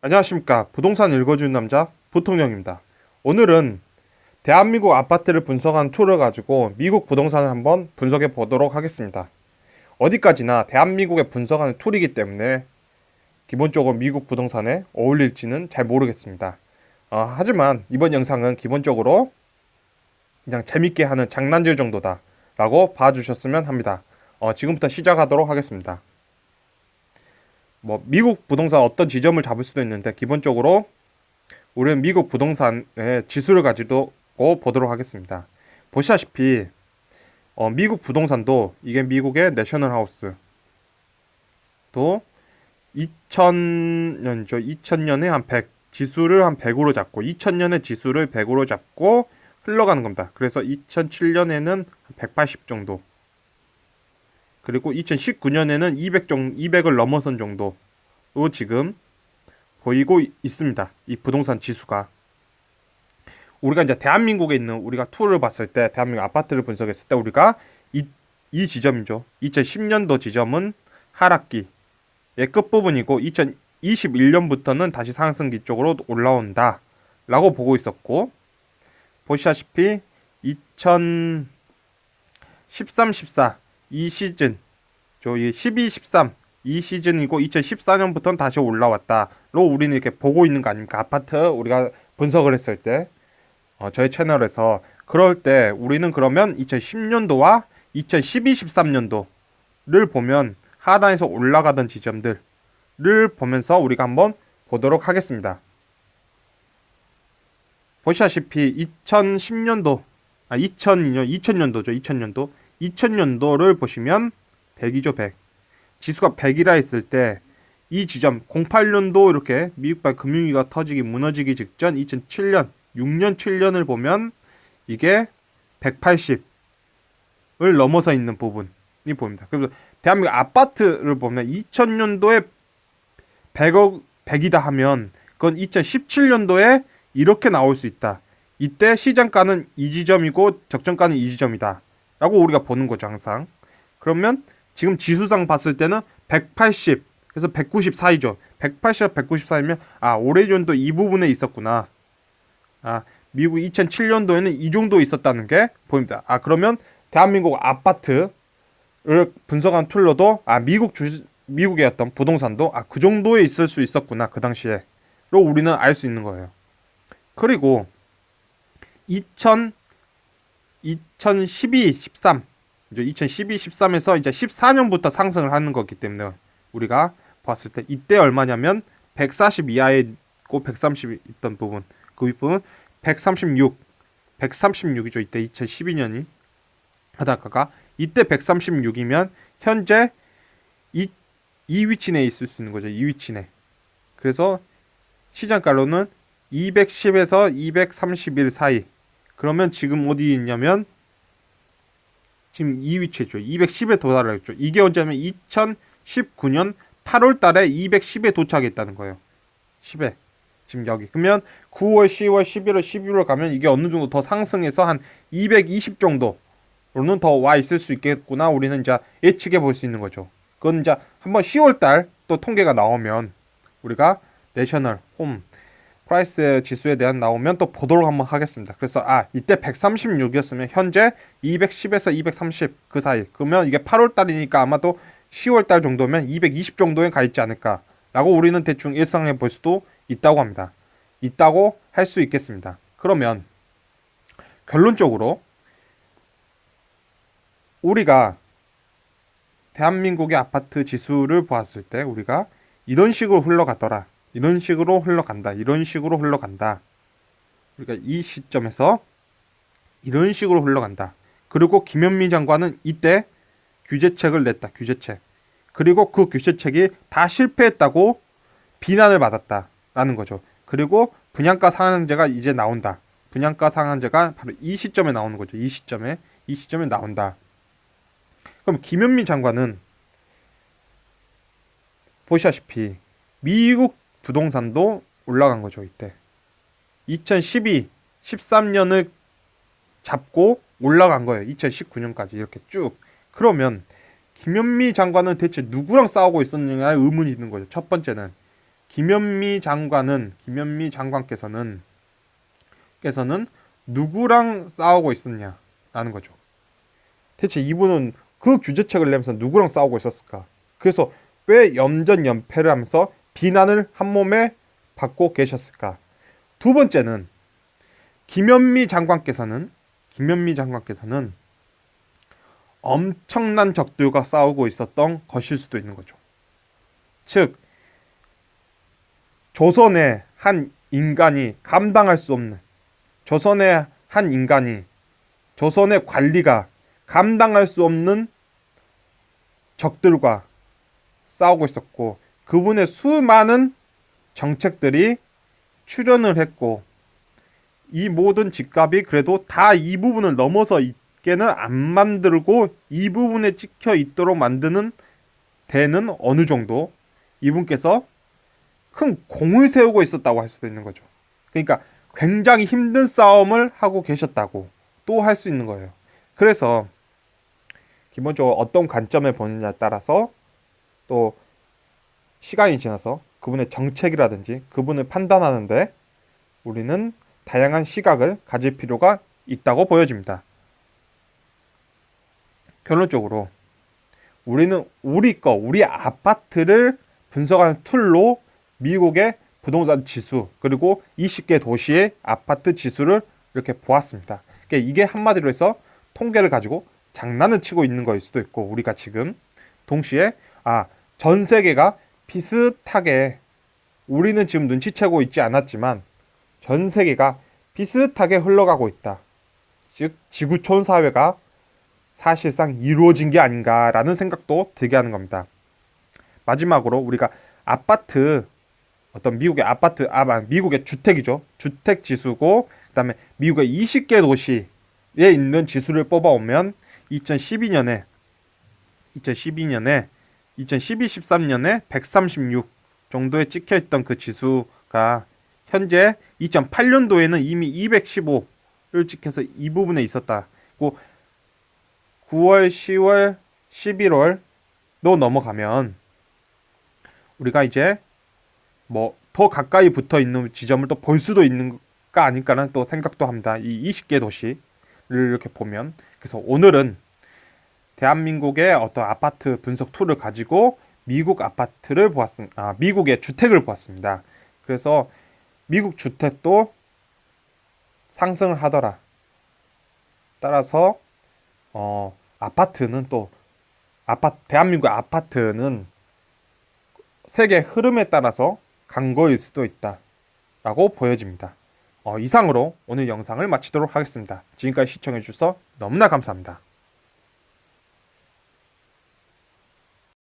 안녕하십니까. 부동산 읽어주는 남자 보통령입니다. 오늘은 대한민국 아파트를 분석한 툴을 가지고 미국 부동산을 한번 분석해 보도록 하겠습니다. 어디까지나 대한민국에 분석하는 툴이기 때문에 기본적으로 미국 부동산에 어울릴지는 잘 모르겠습니다. 어, 하지만 이번 영상은 기본적으로 그냥 재밌게 하는 장난질 정도다 라고 봐주셨으면 합니다. 어, 지금부터 시작하도록 하겠습니다 뭐 미국 부동산 어떤 지점을 잡을 수도 있는데 기본적으로 우리는 미국 부동산의 지수를 가지고 보도록 하겠습니다. 보시다시피 어, 미국 부동산도 이게 미국의 내셔널 하우스 또 2000년이죠. 2000년에 한 100, 지수를 한 100으로 잡고 2000년에 지수를 100으로 잡고 흘러가는 겁니다. 그래서 2007년에는 180 정도 그리고 2019년에는 200 정, 200을 넘어선 정도로 지금 보이고 있습니다. 이 부동산 지수가. 우리가 이제 대한민국에 있는 우리가 툴을 봤을 때 대한민국 아파트를 분석했을 때 우리가 이, 이 지점이죠. 2010년도 지점은 하락기의 끝부분이고 2021년부터는 다시 상승기 쪽으로 올라온다. 라고 보고 있었고 보시다시피 2013, 14 이 시즌 저이 12, 13 이 시즌이고 2014년부터는 다시 올라왔다로 우리는 이렇게 보고 있는 거 아닙니까? 아파트 우리가 분석을 했을 때 어, 저희 채널에서 그럴 때 우리는 그러면 2010년도와 2012, 13년도를 보면 하단에서 올라가던 지점들을 보면서 우리가 한번 보도록 하겠습니다. 보시다시피 2010년도 아 2002년 2000년도죠 2000년도 2000년도를 보시면 100이죠, 100. 지수가 100이라 했을 때 이 지점 08년도 이렇게 미국발 금융위기가 터지기 무너지기 직전 2007년 6년 7년을 보면 이게 180을 넘어서 있는 부분이 보입니다. 그래서 대한민국 아파트를 보면 2000년도에 100억 100이다 하면 그건 2017년도에 이렇게 나올 수 있다. 이때 시장가는 이 지점이고 적정가는 이 지점이다. 라고 우리가 보는 거죠, 항상. 그러면 지금 지수상 봤을 때는 180, 그래서 190 사이죠. 180, 190 사이면, 아, 올해년도 이 부분에 있었구나. 아, 미국 2007년도에는 이 정도 있었다는 게 보입니다. 아, 그러면 대한민국 아파트를 분석한 툴로도, 아, 미국 주, 미국의 어떤 부동산도, 아, 그 정도에 있을 수 있었구나. 그 당시에. 로 우리는 알 수 있는 거예요. 그리고 2000, 2012, 13, 이제 2012, 13에서 이제 14년부터 상승을 하는 거기 때문에 우리가 봤을 때 이때 얼마냐면 140 이하에 있고 130 있던 부분 그 윗부분 136, 136이죠. 이때 2012년이 하다가가 이때 136이면 현재 이, 이 위치 내에 있을 수 있는 거죠. 이 위치 내. 그래서 시장가로는 210에서 231 사이 그러면 지금 어디 있냐면 지금 이 위치죠. 210에 도달했죠. 이게 언제냐면 2019년 8월 달에 210에 도착했다는 거예요. 10에. 지금 여기. 그러면 9월, 10월, 11월, 12월 가면 이게 어느 정도 더 상승해서 한 220 정도로는 더 와 있을 수 있겠구나. 우리는 이제 예측해 볼 수 있는 거죠. 그건 이제 한번 10월 달 또 통계가 나오면 우리가 내셔널 홈 프라이스 지수에 대한 나오면 또 보도록 한번 하겠습니다. 그래서 아 이때 136이었으면 현재 210에서 230 그 사이 그러면 이게 8월 달이니까 아마도 10월 달 정도면 220 정도에 가 있지 않을까라고 우리는 대충 일상해 볼 수도 있다고 합니다. 있다고 할 수 있겠습니다. 그러면 결론적으로 우리가 대한민국의 아파트 지수를 보았을 때 우리가 이런 식으로 흘러갔더라. 이런 식으로 흘러간다. 이런 식으로 흘러간다. 그러니까 이 시점에서 이런 식으로 흘러간다. 그리고 김현미 장관은 이때 규제책을 냈다. 규제책. 그리고 그 규제책이 다 실패했다고 비난을 받았다라는 거죠. 그리고 분양가 상한제가 이제 나온다. 분양가 상한제가 바로 이 시점에 나오는 거죠. 이 시점에 이 시점에 나온다. 그럼 김현미 장관은 보시다시피 미국 부동산도 올라간 거죠, 이때. 2012, 13년을 잡고 올라간 거예요. 2019년까지 이렇게 쭉. 그러면 김현미 장관은 대체 누구랑 싸우고 있었느냐의 의문이 있는 거죠. 첫 번째는 김현미 장관은 김현미 장관께서는 께서는 누구랑 싸우고 있었냐라는 거죠. 대체 이분은 그 규제책을 내면서 누구랑 싸우고 있었을까? 그래서 왜 염전 연패를 하면서 비난을 한 몸에 받고 계셨을까? 두 번째는 김현미 장관께서는 김현미 장관께서는 엄청난 적들과 싸우고 있었던 것일 수도 있는 거죠. 즉 조선의 한 인간이 감당할 수 없는 조선의 한 인간이 조선의 관리가 감당할 수 없는 적들과 싸우고 있었고 그분의 수많은 정책들이 출연을 했고 이 모든 집값이 그래도 다 이 부분을 넘어서 있게는 안 만들고 이 부분에 찍혀 있도록 만드는 데는 어느 정도 이분께서 큰 공을 세우고 있었다고 할 수도 있는 거죠. 그러니까 굉장히 힘든 싸움을 하고 계셨다고 또 할 수 있는 거예요. 그래서 기본적으로 어떤 관점에 보느냐에 따라서 또 시간이 지나서 그분의 정책이라든지 그분을 판단하는데 우리는 다양한 시각을 가질 필요가 있다고 보여집니다. 결론적으로 우리는 우리 거, 우리 아파트를 분석하는 툴로 미국의 부동산 지수 그리고 20개 도시의 아파트 지수를 이렇게 보았습니다. 그러니까 이게 한마디로 해서 통계를 가지고 장난을 치고 있는 거일 수도 있고 우리가 지금 동시에 아 전 세계가 비슷하게 우리는 지금 눈치채고 있지 않았지만 전 세계가 비슷하게 흘러가고 있다. 즉 지구촌 사회가 사실상 이루어진 게 아닌가라는 생각도 들게 하는 겁니다. 마지막으로 우리가 아파트 어떤 미국의 아파트 아 미국의 주택이죠. 주택 지수고 그다음에 미국의 20개 도시에 있는 지수를 뽑아 오면 2012년에 2012년에 2012, 13년에 136 정도에 찍혀 있던 그 지수가 현재 2008년도에는 이미 215를 찍혀서 이 부분에 있었다. 고 9월, 10월, 11월로 넘어가면 우리가 이제 뭐 더 가까이 붙어 있는 지점을 또 볼 수도 있는 가 아닐까라는 또 생각도 합니다. 이 20개 도시를 이렇게 보면 그래서 오늘은 대한민국의 어떤 아파트 분석 툴을 가지고 미국 아파트를 보았습니다. 아, 미국의 주택을 보았습니다. 그래서 미국 주택도 상승을 하더라. 따라서 어, 아파트는 또 아파 대한민국 아파트는 세계 흐름에 따라서 간 거일 수도 있다라고 보여집니다. 어, 이상으로 오늘 영상을 마치도록 하겠습니다. 지금까지 시청해 주셔서 너무나 감사합니다.